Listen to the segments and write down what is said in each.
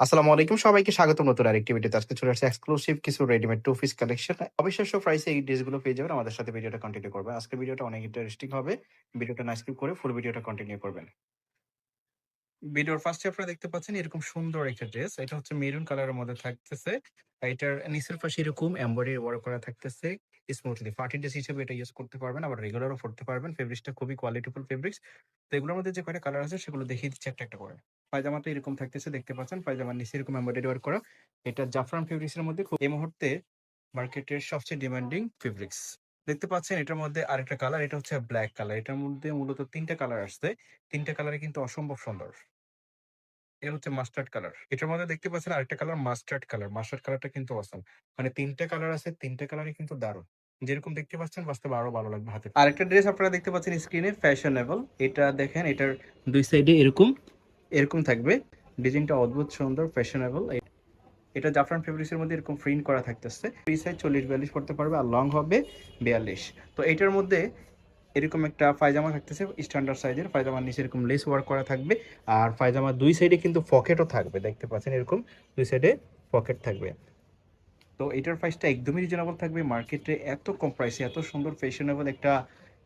আসসালামু আলাইকুম। সবাইকে স্বাগত নতুন আরেকটি ভিডিওতে আজকে চলে আসছে এক্সক্লুসিভ কিছু রেডিমেড টু পিস কালেকশন অবিশ্বাস্য প্রাইসে এই ড্রেসগুলো পেয়ে যাবেন। আমাদের সাথে ভিডিওটা কন্টিনিউ করবেন। আজকের ভিডিওটা অনেক ইন্টারেস্টিং হবে। ভিডিওটা না স্কিপ করে ফুল ভিডিওটা কন্টিনিউ করবেন। ভিডিওর ফার্স্টে আপনারা দেখতে পাচ্ছেন এরকম সুন্দর একটা ড্রেস এটা হচ্ছে মেরুন কালারের মধ্যে থাকতেছে। এটার নিচের পাশে এরকম এমব্রয়ডারি ওয়ার্ক করা থাকতেছে স্মুথলি পার্টি ড্রেস হিসেবে এটা ইউজ করতে পারবেন, আবার রেগুলারও পড়তে পারবেন। ফেব্রিক্সটা খুবই কোয়ালিটিফুল ফেব্রিক্স তো এগুলোর মধ্যে যে কয়টা কালার আছে সেগুলো দেখিয়ে দিচ্ছি একটা একটা করে। পায়জামাটা এরকম থাকতেছে, দেখতে পাচ্ছেন। পায়জামার নিচে এরকম এমব্রয়ডারি ওয়ার্ক করা। এটা জাফরান ফেব্রিক্সের মধ্যে খুব- এই মুহূর্তে মার্কেটের সবচেয়ে ডিমান্ডিং ফেব্রিক্স দেখতে পাচ্ছেন, এটার মধ্যে আরেকটা কালার এটা হচ্ছে ব্ল্যাক কালার এটার মধ্যে মূলত তিনটা কালার আসছে। তিনটা কালারে কিন্তু অসম্ভব সুন্দর। এটা হচ্ছে মাস্টার্ড কালার এটার মধ্যে দেখতে পাচ্ছেন আরেকটা কালার মাস্টার্ড কালার মাস্টার্ড কালারটা কিন্তু অসম মানে তিনটা কালার আছে, তিনটা কালারই কিন্তু দারুণ। যেরকম দেখতে পাচ্ছেন, বাস্তবে আরও ভালো লাগবে হাতে। আরেকটা ড্রেস আপনারা দেখতে পাচ্ছেন স্ক্রিনে ফ্যাশনেবল এটা দেখেন, এটার দুই সাইডে এরকম এরকম থাকবে। ডিজাইনটা অদ্ভুত, সুন্দর ফ্যাশনেবল এটা জাফরান ফেব্রিক্সের মধ্যে এরকম প্রিন্ট করা থাকতেছে। ফ্রি সাইজ চল্লিশ, বিয়াল্লিশ পড়তে পারবে আর লং হবে বিয়াল্লিশ। তো এটার মধ্যে এরকম একটা পায়জামা থাকতেছে স্ট্যান্ডার্ড সাইজের পায়জামার নিচে এরকম লেস ওয়ার্ক করা থাকবে। আর পায়জামার দুই সাইডে কিন্তু পকেটও থাকবে। দেখতে পাচ্ছেন এরকম দুই সাইডে পকেট থাকবে। তো এটার প্রাইসটা একদমই রিজনেবল থাকবে। মার্কেটে এত কম প্রাইসে এত সুন্দর ফ্যাশনেবল একটা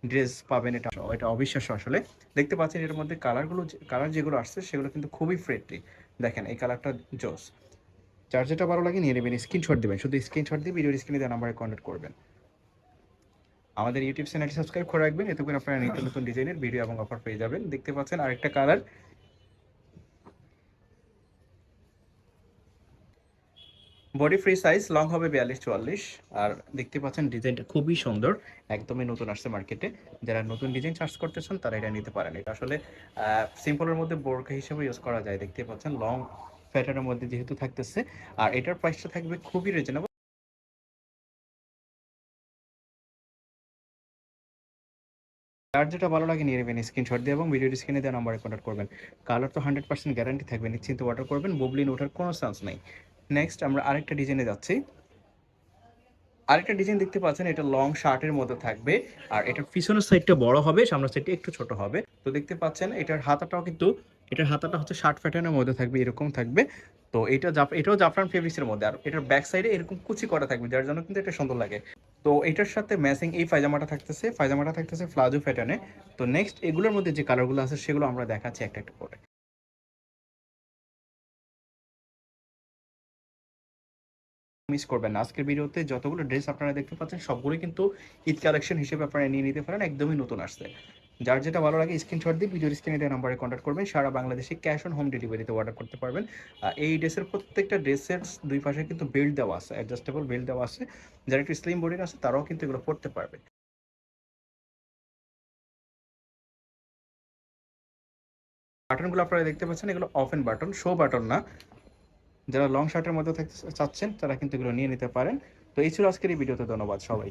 ড্রেস পাবেন, এটা এটা অবিশ্বাস্য আসলে। দেখতে পাচ্ছেন এর মধ্যে কালারগুলো কালার যেগুলো আসছে, সেগুলো কিন্তু খুবই ফ্রেন্ডলি। দেখেন, এই কালারটা জোস। চার্জারটা ভালো লাগে নিয়ে নেবেন, স্ক্রিনশট দেবেন। শুধু স্ক্রিনশট দিয়ে ভিডিওর স্ক্রিনে দেওয়া নাম্বারে কন্ট্যাক্ট করবেন। আমাদের ইউটিউব চ্যানেলটি সাবস্ক্রাইব করে রাখবেন। এতে করে আপনারা নিত্য নতুন ডিজাইনের ভিডিও এবং অফার পেয়ে যাবেন। দেখতে পাচ্ছেন আরেকটা colour. Body free size long হবে বিয়াল্লিশ, চুয়াল্লিশ। আর দেখতে পাচ্ছেন ডিজাইনটা খুবই সুন্দর, একদমই নতুন আসছে মার্কেটে যারা নতুন ডিজাইন চার্জ করতেছেন তারা এটা নিতে পারেন। এটা আসলে সিম্পলের মধ্যে বোরকা হিসেবে ইউজ করা যায়, দেখতে পাচ্ছেন। লং প্যাটার্নের মধ্যে যেহেতু থাকতেছে, আর এটার প্রাইসটা থাকবে খুবই রিজনেবল যার যেটা ভালো লাগে নিয়ে নেবেন স্ক্রিনশট দিয়ে এবং ভিডিওর স্ক্রিনে দেওয়া নাম্বারে কন্ট্যাক্ট করবেন। কালার তো হান্ড্রেড পার্সেন্ট গ্যারান্টি থাকবে, নিশ্চিন্ত অর্ডার করবেন। বুবলিন ওঠার কোনো চান্স নেই। নেক্সট আমরা আরেকটা ডিজাইনে যাচ্ছি। আরেকটা ডিজাইন দেখতে পাচ্ছেন, এটা লং শার্টের মধ্যে থাকবে। আর এটার পিছনের সাইডটা বড় হবে, সামনের সাইডটা একটু ছোট হবে। তো দেখতে পাচ্ছেন, এটার হাতাটাও কিন্তু, এটার হাতাটা হচ্ছে শার্ট প্যাটার্নের মধ্যে থাকবে, এরকম থাকবে। তো এটা এটাও জাফরান ফেব্রিক্সের মধ্যে। আর এটার ব্যাক সাইডে এরকম কুচি করা থাকবে, যার জন্য কিন্তু এটা সুন্দর লাগে। তো এটার সাথে ম্যাচিং এই পায়জামাটা থাকতেছে পায়জামাটা থাকতেছে ফ্লাজো প্যাটার্নে তো নেক্সট এগুলোর মধ্যে যে কালারগুলো আছে, সেগুলো আমরা দেখাচ্ছি একটা একটা করে। মিস করবেন না। আজকের ভিডিওতে যতগুলো ড্রেস আপনারা দেখতে পাচ্ছেন, সবগুলোই কিন্তু ঈদ কালেকশন হিসেবে আপনারা নিয়ে নিতে পারেন, একদমই নতুন আসছে। যার যেটা ভালো লাগে স্ক্রিনশট দিয়ে ভিডিওর স্ক্রিনে দেওয়া নাম্বারে কন্ট্যাক্ট করবেন, সারা বাংলাদেশে ক্যাশ অন হোম ডেলিভারিতে অর্ডার করতে পারবেন। এই ড্রেসের প্রত্যেকটা ড্রেসের দুই পাশে কিন্তু বেল্ট দেওয়া আছে অ্যাডজাস্টেবল বেল্ট দেওয়া আছে। যারা একটু স্লিম বডির আছে, তারাও কিন্তু এগুলো পড়তে পারবে। বাটনগুলো আপনারা দেখতে পাচ্ছেন, এগুলো অফেন বাটন শো বাটন না। যারা লং শার্টের মধ্যে থাকতে চাচ্ছেন, তারা কিন্তু এগুলো নিয়ে নিতে পারেন। তো এই ছিল আজকের এই ভিডিওতে ধন্যবাদ সবাই